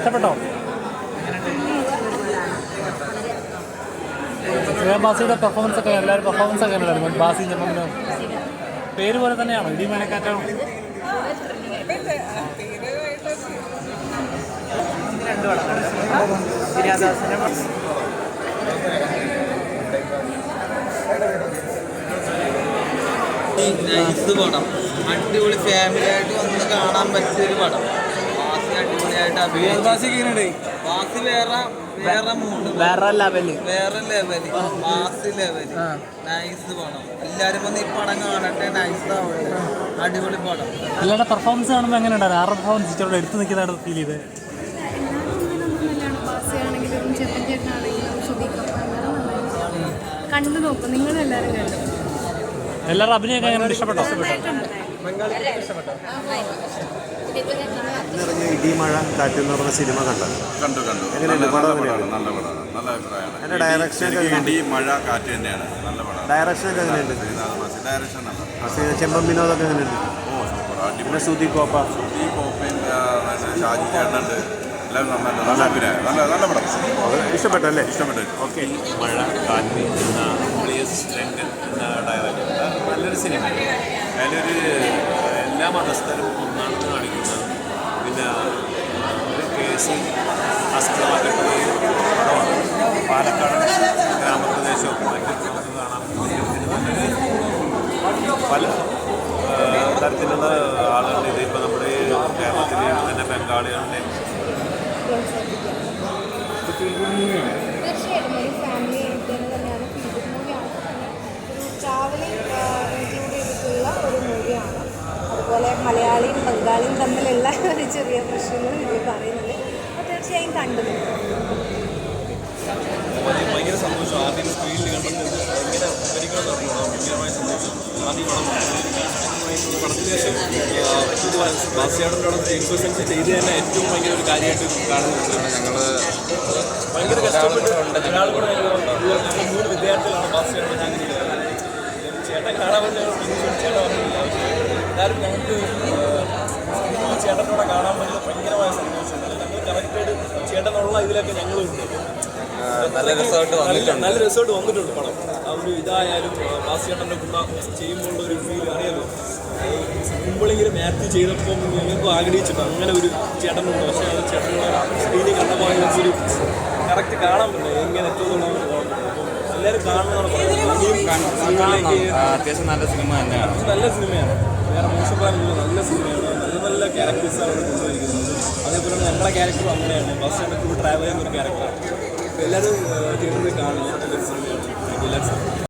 ഇഷ്ടപ്പെട്ടോ? ബാസിയുടെ പെർഫോമൻസ് ഒക്കെ എല്ലാവരും പെർഫോമൻസ് ഒക്കെ ഉണ്ടായിരുന്നു ബാസി ചെമ്മമ്മ പേര് പോലെ തന്നെയാണോ? ഇടി മേനക്കാറ്റാണോ നൈസ് പടം. അടിപൊളി ഫാമിലി ആയിട്ട് വന്ന് കാണാൻ പറ്റിയ ഒരു പടം. വേറെ വേറെ മൂഡ് വേറെ ലെവൽ വേറെ ലെവൽ മാസ് ലെവൽ നൈസ് പടം എല്ലാരും വന്ന് ഈ പടം കാണട്ടെ നൈസ് ആവട്ടെ. അടിപൊളി പടം. എല്ലാവരുടെ പെർഫോമൻസ് കാണുമ്പോൾ എങ്ങനെ ഉണ്ടായിരുന്നു ആരുടെ പെർഫോമൻസ് ഇച്ചിരി എടുത്ത് നിൽക്കുന്നതായിട്ട് ഫീൽ ചെയ്ത്. കണ്ടു നോക്കും നിങ്ങൾ എല്ലാവരും കണ്ടു. എല്ലാവരും അഭിനയമൊക്കെ എങ്ങനെ? ഇഷ്ടപ്പെട്ടോ? നിറഞ്ഞ ഇടി മഴ കാറ്റ് എന്ന് പറഞ്ഞ സിനിമ കണ്ടത് കണ്ടു കണ്ടു. എങ്ങനെയുണ്ട്? നല്ല- പടം നല്ല? പടമാണ്, നല്ല പടമാണ്. നല്ല അഭിപ്രായമാണ്. അതിന്റെ ഡയറക്ഷൻ ഒക്കെ ഇടി മഴ കാറ്റ് തന്നെയാണ്. നല്ല പടം ഡയറക്ഷൻ ഒക്കെ എങ്ങനെയുണ്ട്? ഡയറക്ഷൻ നല്ല ചെമ്പൻ വിനോദൊക്കെ എങ്ങനെയുണ്ട്? ഓ സൂപ്പർ അടിപൊളി. പിന്നെ സുധി കോപ്പ. ഈ കോപ്പയും ഷാജി ചേട്ടനുണ്ട്. എല്ലാവരും നന്നായിട്ട് നല്ല അഭിനയം നല്ല നല്ല പടം. ഇഷ്ടപ്പെട്ടല്ലേ ഇഷ്ടപ്പെട്ടു. ഓക്കെ. മഴ കാറ്റ് എന്ന ഡയറക്ടർ നല്ലൊരു സിനിമയാണ് അതിലൊരു എല്ലാ മതസ്ഥരും ഒന്നാണെന്ന് കാണിക്കുന്നത് പിന്നെ ഒരു കേസ് പടമാണ് പാലക്കാട് ഗ്രാമപ്രദേശമൊക്കെ മറ്റു പറ്റും. പല തരത്തിലുള്ള ആളുകളുടെ ഇതിപ്പോൾ നമ്മുടെ കേരളത്തിലെയാണ് തന്നെ ബംഗാളികളുടെ മലയാളിയും ബംഗാളിയും തമ്മിലുള്ള ഒരു ചെറിയ പ്രശ്നങ്ങൾ ഇതിൽ പറയുന്നത്. അപ്പോൾ തീർച്ചയായും കണ്ടു ഭയങ്കര സന്തോഷം. ആദ്യം സ്ക്രീനിൽ ഭയങ്കരമായ സന്തോഷം. ആദ്യം ചെയ്ത് തന്നെ ഏറ്റവും ഭയങ്കര ഒരു കാര്യമായിട്ട് കാണുന്നുണ്ട്. ഞങ്ങൾ ഭയങ്കര കഷ്ടപ്പെട്ടിട്ടുണ്ട് കൂടെ മൂന്ന് വിദ്യാർത്ഥികളാണ് ബാസിയാടൻ ഞാൻ ചേട്ടൻ കാണാൻ പറ്റുന്ന ചേട്ടൻ എല്ലാവരും ഞങ്ങൾക്ക് ആ, ചേട്ടനോടെ കാണാൻ പറ്റുന്ന ഭയങ്കരമായ സന്തോഷം ഞങ്ങൾ കറക്റ്റായിട്ട് ചേട്ടനുള്ള ഇതിലൊക്കെ ഞങ്ങളും ഉണ്ട്. നല്ല രസമായിട്ട് വന്നിട്ടുണ്ട്. നല്ല റിസൾട്ട് വന്നിട്ടുണ്ട് പടം. ആ ഒരു ഇതായാലും ബാസിയേട്ടന്റെ കൂടെ ചെയ്യുമ്പോൾ ഒരു ഫീൽ അറിയാലോ? മുമ്പിളിങ്ങനെ മാത്യു ചെയ്തപ്പോൾ ഞങ്ങൾക്ക് ആഗ്രഹിച്ചിട്ട് അങ്ങനെ ഒരു ചേട്ടനുണ്ട്. പക്ഷേ ആ ചേട്ടനുള്ള സ്ക്രീനിൽ കണ്ടപ്പോൾ ഒരു കറക്റ്റ് കാണാൻ പറ്റില്ല. എങ്ങനെ എത്തുമെന്നുള്ള എല്ലാവരും കാണണം അത്യാവശ്യം നല്ല സിനിമ തന്നെയാണ്. നല്ല സിനിമയാണ്. വേറെ മോശക്കാരൊന്നുമില്ല നല്ല സിനിമയാണ് നല്ല നല്ല ക്യാരക്ടേഴ്സാണ് അവിടെ കൊണ്ടുവരിക്കുന്നത് അതേപോലെ തന്നെ ഞങ്ങളുടെ ക്യാരക്ടറും അങ്ങനെയാണ്. ബസ് ഫുൾ ട്രാവൽ ചെയ്യുന്ന ഒരു ക്യാരക്ടറാണ് എല്ലാവരും തിയേറ്ററിൽ കാണുക നല്ലൊരു സിനിമയാണ് എല്ലാവരും